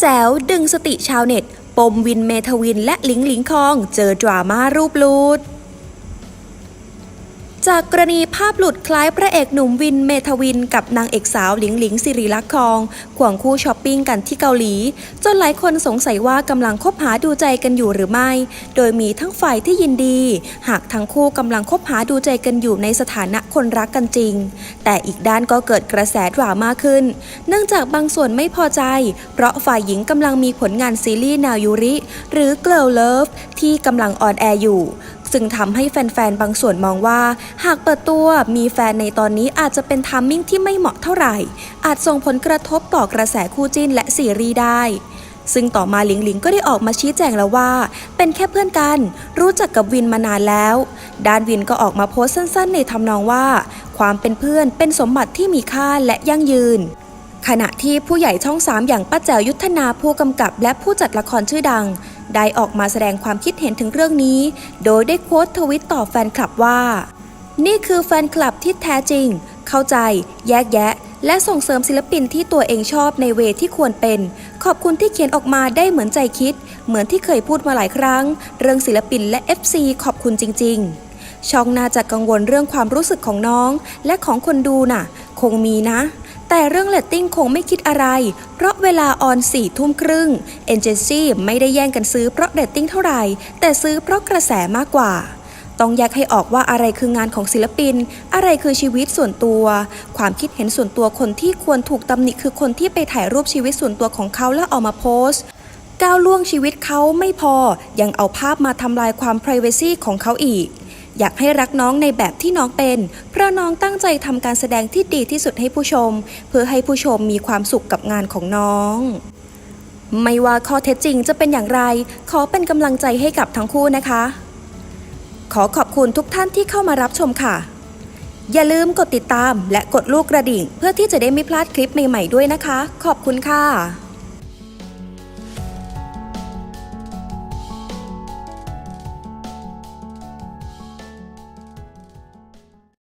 แจ๋วดึงสติชาวเน็ต ปมวินเมทวินและลิงลิงคอง เจอดราม่ารูปลูด จากกรณีภาพหลุดคล้ายพระเอกหนุ่มวินเมทวิน กับนางเอกสาวหลิงหลิงสิริลักษณ์คองควงคู่ช้อปปิ้งกันที่เกาหลี จนหลายคนสงสัยว่ากำลังคบหาดูใจกันอยู่หรือไม่ โดยมีทั้งฝ่ายที่ยินดี หากทั้งคู่กำลังคบหาดูใจกันอยู่ในสถานะคนรักกันจริง แต่อีกด้านก็เกิดกระแสดราม่าขึ้น เนื่องจากบางส่วนไม่พอใจ เพราะฝ่ายหญิงกำลังมีผลงานซีรีส์นายูริ หรือ Girl Love ที่กำลังออนแอร์อยู่ ซึ่งทำให้แฟนๆ บางส่วนมองว่า หากเปิดตัวมีแฟนในตอนนี้อาจจะเป็นทามมิ่งที่ไม่เหมาะเท่าไหร่ อาจส่งผลกระทบต่อกระแสคู่จิ้นและซีรีส์ได้ซึ่งต่อมาหลิงหลิงก็ได้ออกมาชี้แจงแล้วว่า เป็นแค่เพื่อนกัน รู้จักกับวินมานานแล้วด้านวินก็ออกมาโพสต์สั้นๆ ในทำนองว่า ความเป็นเพื่อนเป็นสมบัติที่มีค่าและยั่งยืน ขณะที่ผู้ใหญ่ช่องสามอย่างป้าแจ๋วยุทธนาผู้กำกับและผู้จัดละครชื่อดัง ได้ออกมาแสดงความคิดเห็นถึงเรื่องนี้ โดยได้โค้ดทวิตต่อแฟนคลับว่า นี่คือแฟนคลับที่แท้จริง เข้าใจ แยกแยะ และส่งเสริมศิลปินที่ตัวเองชอบในเวที่ควรเป็น ขอบคุณที่เขียนออกมาได้เหมือนใจคิด เหมือนที่เคยพูดมาหลายครั้ง เรื่องศิลปินและ FC ขอบคุณจริง ๆ ช่องน่าจะกังวลเรื่องความรู้สึกของน้อง และของคนดูน่ะ คงมีนะ แต่เรื่องเลตติ้งคงไม่คิดอะไร เพราะเวลาออนสี่ทุ่มครึ่งเอนเจนซี่ไม่ได้แย่งกันซื้อเพราะเรตติ้งเท่าไหร่ แต่ซื้อเพราะกระแสมากกว่า ต้องแยกให้ออกว่าอะไรคืองานของศิลปิน อะไรคือชีวิตส่วนตัว ความคิดเห็นส่วนตัวคนที่ควรถูกตำหนิคือคนที่ไปถ่ายรูปชีวิตส่วนตัวของเขาแล้วเอามาโพสต์ก้าวล่วงชีวิตเขาไม่พอ ยังเอาภาพมาทำลายความ p r i เวซีของเขาอีก อยากให้รักน้องในแบบที่น้องเป็น เพราะน้องตั้งใจทำการแสดงที่ดีที่สุดให้ผู้ชม เพื่อให้ผู้ชมมีความสุขกับงานของน้องไม่ว่าข้อเท็จจริงจะเป็นอย่างไร ขอเป็นกำลังใจให้กับทั้งคู่นะคะ ขอขอบคุณทุกท่านที่เข้ามารับชมค่ะ อย่าลืมกดติดตามและกดลูกกระดิ่ง เพื่อที่จะได้ไม่พลาดคลิปใหม่ๆด้วยนะคะ ขอบคุณค่ะ